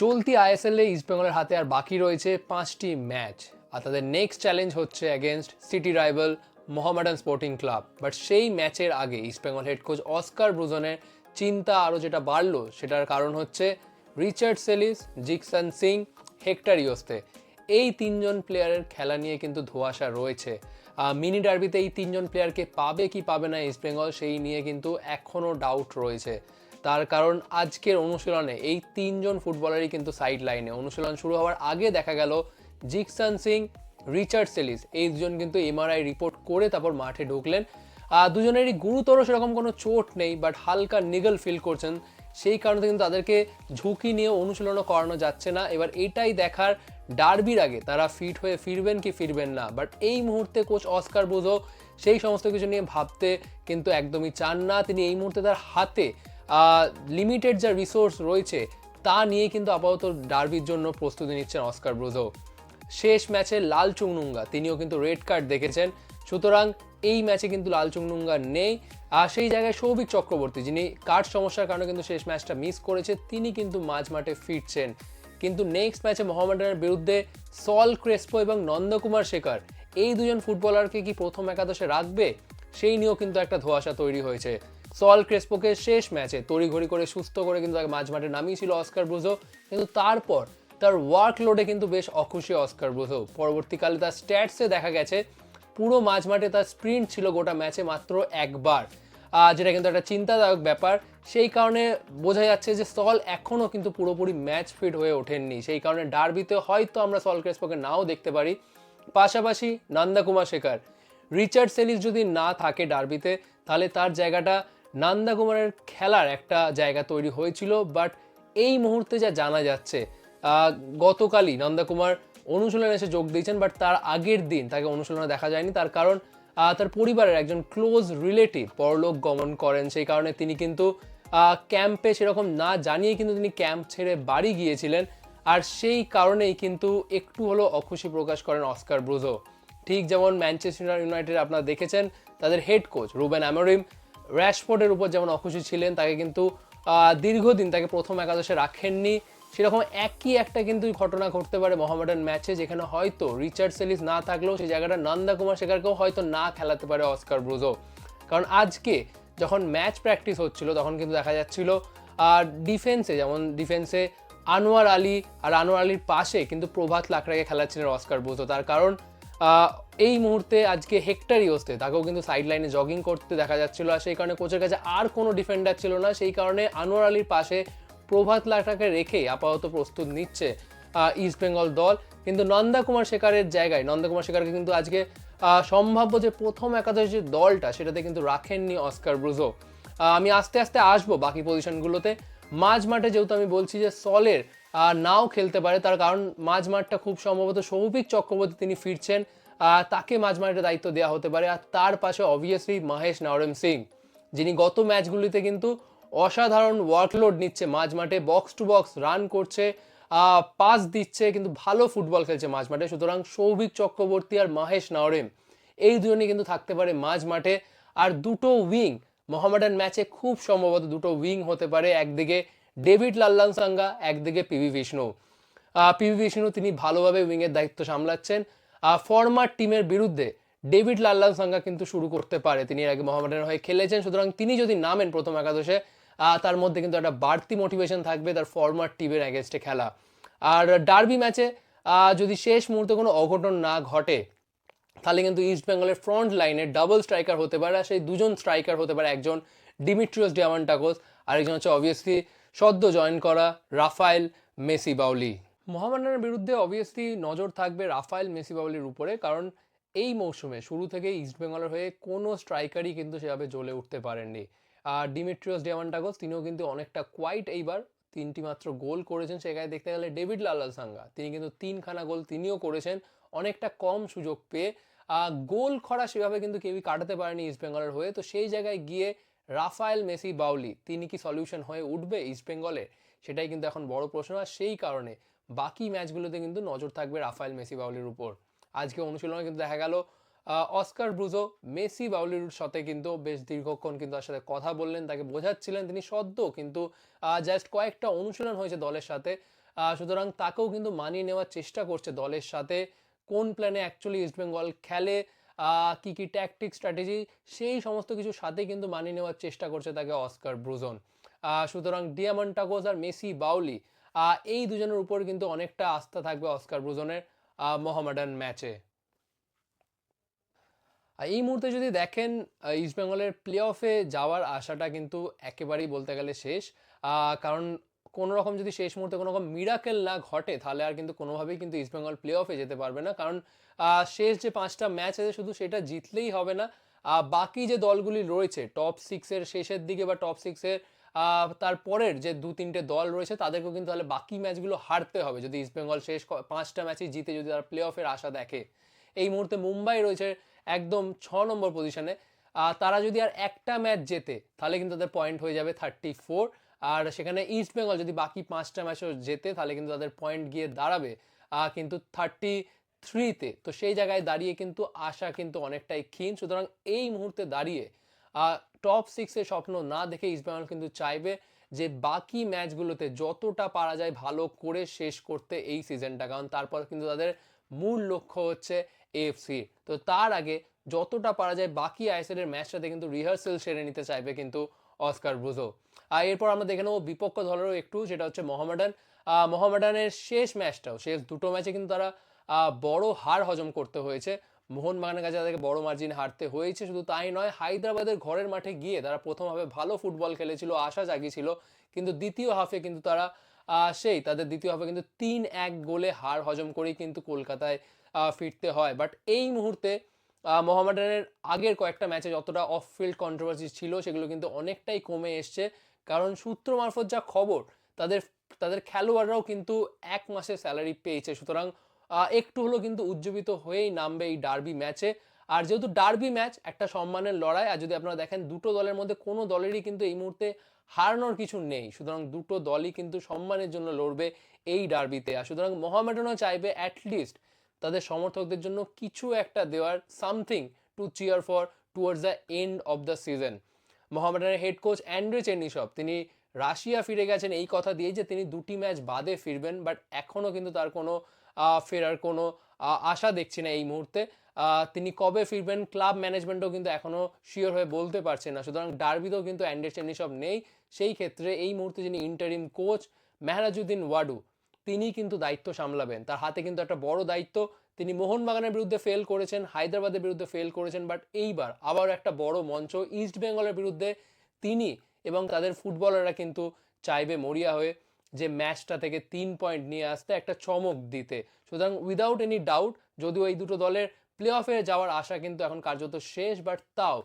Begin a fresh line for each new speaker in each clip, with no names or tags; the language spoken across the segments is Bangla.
চলতি আইএসএল এ ইস্টবেঙ্গলের হাতে আর বাকি রয়েছে পাঁচটি ম্যাচ। আর তাদের নেক্সট চ্যালেঞ্জ হচ্ছে against city rival Mohammedan sporting club but সেই ম্যাচের আগে ইস্টবেঙ্গল হেড কোচ অস্কার ব্রুজনের চিন্তা আরও যেটা বাড়লো, সেটার কারণ হচ্ছে Richard Celis Jeakson Singh Hector Yuste এই তিনজন প্লেয়ারের খেলা নিয়ে কিন্তু ধোঁয়াশা রয়েছে। মিনি ডার্বিতে এই তিনজন প্লেয়ারকে পাবে কি পাবে না ইস্টবেঙ্গল সেই নিয়ে কিন্তু এখনও ডাউট রয়েছে। তার কারণ আজকের অনুশীলনে এই তিনজন ফুটবলারই কিন্তু সাইড লাইনে অনুশীলন শুরু হওয়ার আগে দেখা গেল জিকসন সিং, রিচার্ড সেলিস এই দুজন কিন্তু এমআরআই রিপোর্ট করে তারপর মাঠে ঢুকলেন। দুজনেরই গুরুতর সেরকম কোনো চোট নেই বাট হালকা নিগল ফিল করছেন। সেই কারণে কিন্তু তাদেরকে ঝুঁকি নিয়ে অনুশীলনও করানো যাচ্ছে না। এবার এটাই দেখার ডার্বির আগে তারা ফিট হয়ে ফিরবেন কি ফিরবেন না। বাট এই মুহূর্তে কোচ অস্কার বুঝো সেই সমস্ত কিছু নিয়ে ভাবতে কিন্তু একদমই চান না। তিনি এই মুহূর্তে তার হাতে লিমিটেড যা রিসোর্স রয়েছে, তা নিয়ে কিন্তু আপাতত ডার্বির জন্য প্রস্তুতি নিচ্ছেন অস্কার ব্রুজো শেষ ম্যাচে লাল চুংনুঙ্গা, তিনিও কিন্তু রেড কার্ড দেখেছেন। সুতরাং এই ম্যাচে কিন্তু লাল চুংনুঙ্গা নেই। আর সেই জায়গায় সৌভিক চক্রবর্তী, যিনি কার্ড সমস্যার কারণে কিন্তু শেষ ম্যাচটা মিস করেছে, তিনি কিন্তু মাঝ মাঠে ফিরছেন। কিন্তু নেক্সট ম্যাচে মোহামেডানের বিরুদ্ধে সল ক্রেসপো এবং নন্দকুমার শেখর, এই দুজন ফুটবলারকে কি প্রথম একাদশে রাখবে? সেই নিয়েও কিন্তু একটা ধোঁয়াশা তৈরি হয়েছে। সল ক্রেসপোকে শেষ ম্যাচে তড়িঘড়ি করে সুস্থ করে কিন্তু তাকে মাঝ মাঠে নামিয়েছিল অস্কার ব্রুজো। কিন্তু তারপর তার ওয়ার্কলোডে কিন্তু বেশ অখুশি অস্কার ব্রুজো। পরবর্তীকালে তার স্ট্যাটসে দেখা গেছে, পুরো মাঝ মাঠে তার স্প্রিন্ট ছিল গোটা ম্যাচে মাত্র একবার। যেটা কিন্তু একটা চিন্তাদায়ক ব্যাপার। সেই কারণে বোঝা যাচ্ছে যে সল এখনও কিন্তু পুরোপুরি ম্যাচ ফিট হয়ে ওঠেননি। সেই কারণে ডার্বিতে হয়তো আমরা সল ক্রেসপোকে নাও দেখতে পারি। পাশাপাশি নন্দকুমার শেখার, রিচার্ড সেলিস যদি না থাকে ডার্বিতে, তাহলে তার জায়গাটা নন্দকুমারের খেলার একটা জায়গা তৈরি হয়েছিল বাট এই মুহূর্তে যা জানা যাচ্ছে গতকালই নন্দকুমার অনুশীলনে এসে যোগ দিয়েছেন বাট তার আগের দিন তাকে অনুশীলনে দেখা যায়নি। তার কারণ তার পরিবারের একজন ক্লোজ রিলেটিভ পরলোক গমন করেন। সেই কারণে তিনি কিন্তু ক্যাম্পে সেরকম না জানিয়ে কিন্তু তিনি ক্যাম্প ছেড়ে বাড়ি গিয়েছিলেন। আর সেই কারণেই কিন্তু একটু হলেও অখুশি প্রকাশ করেন অস্কার ব্রুজো। ঠিক যেমন ম্যানচেস্টার ইউনাইটেড আপনারা দেখেছেন, তাদের হেড কোচ রুবেন অ্যামোরিম র্যাশফোর্ডের উপর যেমন অখুশি ছিলেন, তাকে কিন্তু দীর্ঘদিন তাকে প্রথম একাদশে রাখেননি। সেরকম একই একটা কিন্তু ঘটনা ঘটতে পারে মোহামেডান ম্যাচে, যেখানে হয়তো রিচার্ড সেলিস না থাকলেও সেই জায়গাটা নন্দা কুমার শেখারকেও হয়তো না খেলাতে পারে অস্কার ব্রুজো। কারণ আজকে যখন ম্যাচ প্র্যাকটিস হচ্ছিল, তখন কিন্তু দেখা যাচ্ছিল আর ডিফেন্সে, যেমন ডিফেন্সে আনোয়ার আলী আর আনোয়ার আলীর পাশে কিন্তু প্রভাত লাকড়াকে খেলাচ্ছিলেন অস্কার ব্রুজো। তার কারণ এই মুহূর্তে আজকে হেক্টর ইয়োস্তে তাকেও কিন্তু সাইড লাইনে জগিং করতে দেখা যাচ্ছিল আর সেই কারণে কোচের কাছে আর কোনো ডিফেন্ডার ছিল না। সেই কারণে আনোয়ার আলীর পাশে প্রভাত লাকড়াকে রেখে আপাতত প্রস্তুত নিচ্ছে ইস্ট বেঙ্গল দল। কিন্তু নন্দা কুমার শেখারের জায়গায়, নন্দা কুমার শেখারকে কিন্তু আজকে সম্ভাব্য যে প্রথম একাদশ যে দলটা, সেটাতে কিন্তু রাখেননি অস্কার ব্রুজো। আমি আস্তে আস্তে আসব বাকি পজিশনগুলোতে মাঝ মাঠে যেহেতু আমি বলছি যে সলের নাও খেলতে পারে। তার কারণ মাঝ মাঠটা খুব সম্ভবত সৌভিক চক্রবর্তী তিনি ফিরছেন তাকে মাঝ মাঠের দায়িত্ব দেওয়া হতে পারে। আর তার পাশে অবভিয়াসলি মহেশ নরেম সিং, যিনি গত ম্যাচগুলিতে কিন্তু অসাধারণ ওয়ার্কলোড নিচ্ছে মাঝ মাঠে বক্স টু বক্স রান করছে পাস দিচ্ছে, কিন্তু ভালো ফুটবল খেলছে মাঝ মাঠে। সুতরাং সৌভিক চক্রবর্তী আর মহেশ নরেম এই দুজনই কিন্তু থাকতে পারে মাঝ মাঠে। আর দুটো উইং মোহামেডান ম্যাচে খুব সম্ভবত দুটো উইং হতে পারে। একদিকে ডেভিড লাল্লান সাঙ্গা একদিকে পিভি বিষ্ণু। পিভি বিষ্ণু তিনি ভালোভাবে উইংয়ের দায়িত্ব সামলাচ্ছেন। ফরমার টিমের বিরুদ্ধে ডেভিড লাল্লান সাঙ্গা কিন্তু শুরু করতে পারে। তিনি এর আগে মোহামেডানের হয়ে খেলেছেন, সুতরাং তিনি যদি নামেন প্রথম একাদশে তার মধ্যে কিন্তু একটা বাড়তি মোটিভেশন থাকবে তার ফরমার টিমের অ্যাগেনস্টে খেলা। আর ডার্বি ম্যাচে যদি শেষ মুহূর্তে কোনো অঘটন না ঘটে, তাহলে কিন্তু ইস্ট বেঙ্গলের ফ্রন্ট লাইনে ডাবল স্ট্রাইকার হতে পারে, আর সেই দুজন স্ট্রাইকার হতে পারে একজন ডিমিট্রিয়াস ডিয়ামান্টাকোস আরেকজন হচ্ছে অবভিয়াসলি সদ্য জয়েন করা রাফায়েল মেসি বাউলি মোহামেডানের বিরুদ্ধে অবভিয়াসলি নজর থাকবে রাফায়েল মেসি বাউলির উপরে, কারণ এই মৌসুমে শুরু থেকে ইস্ট বেঙ্গলের হয়ে কোনো স্ট্রাইকারই কিন্তু সেভাবে জ্বলে উঠতে পারেননি। আর ডিমিট্রিয়াস ডিয়ামান্টাকোস তিনিও কিন্তু অনেকটা কোয়াইট এইবার। তিনটি মাত্র গোল করেছেন সেখানে দেখতে গেলে ডেভিড লালাল সাঙ্গা তিনি কিন্তু তিনখানা গোল তিনিও করেছেন, অনেকটা কম সুযোগ পেয়ে। গোল খরা সেভাবে কিন্তু কেউই কাটাতে পারেনি ইস্ট বেঙ্গলের হয়ে, তো সেই জায়গায় গিয়ে রাফায়েল মেসি বাউলি, তিনি কি সলিউশন হয়ে উঠবে ইস্ট বেঙ্গলে সেটাই কিন্তু এখন বড় প্রশ্ন, আর সেই কারণে বাকি ম্যাচগুলোতে কিন্তু নজর থাকবে রাফায়েল মেসি বাউলির উপর। আজকে অনুশীলনে কিন্তু দেখা গেল অস্কার ব্রুজো, মেসি বাউলির সাথে কিন্তু বেশ দীর্ঘক্ষণ কিন্তু তার সাথে কথা বললেন, তাকে বোঝাচ্ছিলেন তিনি সদ্য, কিন্তু জাস্ট কয়েকটা অনুশীলন হয়েছে দলের সাথে। সুতরাং তাকেও কিন্তু মানিয়ে নেওয়ার চেষ্টা করছে দলের সাথে, কোন প্ল্যানে অ্যাকচুয়ালি ইস্টবেঙ্গল খেলে কি কি ট্যাকটিক স্ট্র্যাটেজি সেই সমস্ত কিছুর সাথে কিন্তু মানিয়ে নেওয়ার চেষ্টা করছে তাকে অস্কার ব্রুজন সুতরাং ডিয়ামন্টাগোস আর মেসি বাউলি এই দুজনের উপর কিন্তু অনেকটা আস্থা থাকবে অস্কার ব্রুজনের মোহামেডান ম্যাচে এই মুহূর্তে যদি দেখেন ইস্টবেঙ্গলের প্লে অফে যাওয়ার আশাটা কিন্তু একেবারেই বলতে গেলে শেষ কারণ কোনো রকম যদি শেষ মুহূর্তে কোনো রকম মিরাকেল না ঘটে, তাহলে আর কিন্তু কোনোভাবেই কিন্তু ইস্টবেঙ্গল প্লে অফে যেতে পারবে না। কারণ শেষ যে পাঁচটা ম্যাচ আছে, শুধু সেটা জিতলেই হবে না। বাকি যে দলগুলি রয়েছে টপ সিক্সের শেষের দিকে বা টপ সিক্সের তারপরের যে দু তিনটে দল রয়েছে, তাদেরকেও কিন্তু তাহলে বাকি ম্যাচগুলো হারতে হবে। যদি ইস্টবেঙ্গল শেষ পাঁচটা ম্যাচই জিতে, যদি তারা প্লে অফের আশা দেখে। এই মুহূর্তে মুম্বাই রয়েছে একদম ছ নম্বর পজিশনে তারা যদি আর একটা ম্যাচ জেতে, তাহলে কিন্তু তাদের পয়েন্ট হয়ে যাবে থার্টি ফোর আর সেখানে ইস্ট বেঙ্গল যদি বাকি পাঁচটা ম্যাচও জেতে, তাহলে কিন্তু তাদের পয়েন্ট গিয়ে দাঁড়াবে কিন্তু থার্টি থ্রিতে তো সেই জায়গায় দাঁড়িয়ে কিন্তু আশা কিন্তু অনেকটাই ক্ষীণ। সুতরাং এই মুহূর্তে দাঁড়িয়ে টপ সিক্সের স্বপ্ন না দেখে ইস্টবেঙ্গল কিন্তু চাইবে যে বাকি ম্যাচগুলোতে যতটা পারা যায় ভালো করে শেষ করতে এই সিজনটা কারণ তারপর কিন্তু তাদের মূল লক্ষ্য হচ্ছে এএফসি তো তার আগে যতটা পারা যায় বাকি আইএসএল এর ম্যাচটাতে কিন্তু রিহার্সেল সেরে নিতে চাইবে কিন্তু অস্কার ব্রুজো। আর এরপর আমরা দেখে নেব বিপক্ষ দলেরও একটু, যেটা হচ্ছে মোহামেডান। মোহামেডানের শেষ ম্যাচটাও, শেষ দুটো ম্যাচে কিন্তু তারা বড় হার হজম করতে হয়েছে। মোহনবাগানের কাছে তাদেরকে বড় মার্জিন হারতে হয়েছে, শুধু তাই নয়, হায়দ্রাবাদের ঘরের মাঠে গিয়ে তারা প্রথম হাফে ভালো ফুটবল খেলেছিল, আশা জাগিয়েছিল। কিন্তু দ্বিতীয় হাফে কিন্তু তারা সেই, তাদের দ্বিতীয় হাফে কিন্তু তিন এক গোলে হার হজম করেই কিন্তু কলকাতায় ফিরতে হয়। বাট এই মুহূর্তে মোহামেডানের আগের কয়েকটা ম্যাচে যতটা অফ ফিল্ড কন্ট্রোভার্সি ছিল, সেগুলো কিন্তু অনেকটাই কমে এসছে। কারণ সূত্র মারফত যা খবর, তাদের তাদের খেলোয়াড়রাও কিন্তু এক মাসের স্যালারি পেয়েছে। সুতরাং একটু হলেও কিন্তু উজ্জীবিত হয়েই নামবে এই ডার্বি ম্যাচে আর যেহেতু ডার্বি ম্যাচ একটা সম্মানের লড়াই, আর যদি আপনারা দেখেন, দুটো দলের মধ্যে কোনো দলেরই কিন্তু এই মুহূর্তে হারানোর কিছু নেই। সুতরাং দুটো দলই কিন্তু সম্মানের জন্য লড়বে এই ডার্বিতে আর সুতরাং মোহামেডানও চাইবে অ্যাটলিস্ট তাদের সমর্থকদের জন্য কিছু একটা দেওয়ার something to cheer for towards the end of the season মোহামেডানের head coach Andrey Chernyshov তিনি রাশিয়া ফিরে গেছেন এই কথা দিয়ে যে তিনি দুটি ম্যাচ বাদে ফিরবেন বাট এখনও কিন্তু তার কোনো ফেরার কোনো আশা দেখছি না এই মুহূর্তে। তিনি কবে ফিরবেন ক্লাব ম্যানেজমেন্টও কিন্তু এখনও শিওর হয়ে বলতে পারছে না। সুতরাং ডার্বিতেও কিন্তু অ্যান্ড্রে চেন্নিসব নেই। সেই ক্ষেত্রে এই মুহূর্তে যিনি ইন্টারিম কোচ মেহরাজুদ্দিন ওয়াডু তিনি কিন্তু দায়িত্ব সামলাবেন। তার হাতে কিন্তু একটা বড় দায়িত্ব। তিনি মোহনবাগানের বিরুদ্ধে ফেল করেছেন, হায়দ্রাবাদের বিরুদ্ধে ফেল করেছেন বাট এইবার আবার একটা বড় মঞ্চ ইস্ট বেঙ্গলের বিরুদ্ধে তিনি এবং তাদের ফুটবলাররা কিন্তু চাইবে মরিয়া হয়ে যে ম্যাচটা থেকে তিন পয়েন্ট নিয়ে আসতে একটা চমক দিতে। সুতরাং উইদাউট এনি ডাউট যদিও এই দুটো দলের প্লে অফে যাওয়ার আশা কিন্তু এখন কার্যত শেষ বাট তাও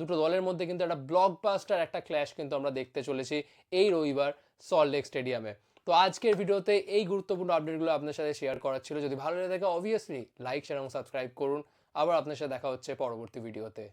দুটো দলের মধ্যে কিন্তু একটা ব্লকবাস্টার একটা ক্ল্যাশ কিন্তু আমরা দেখতে চলেছি এই রবিবার সল্টলেক স্টেডিয়ামে তো আজকের ভিডিওতে এই গুরুত্বপূর্ণ আপডেটগুলো আপনার সাথে শেয়ার করার ছিল। যদি ভালো লেগে থাকে অবভিয়াসলি লাইক শেয়ার এবং সাবস্ক্রাইব করুন। আবার আপনার সাথে দেখা হচ্ছে পরবর্তী ভিডিওতে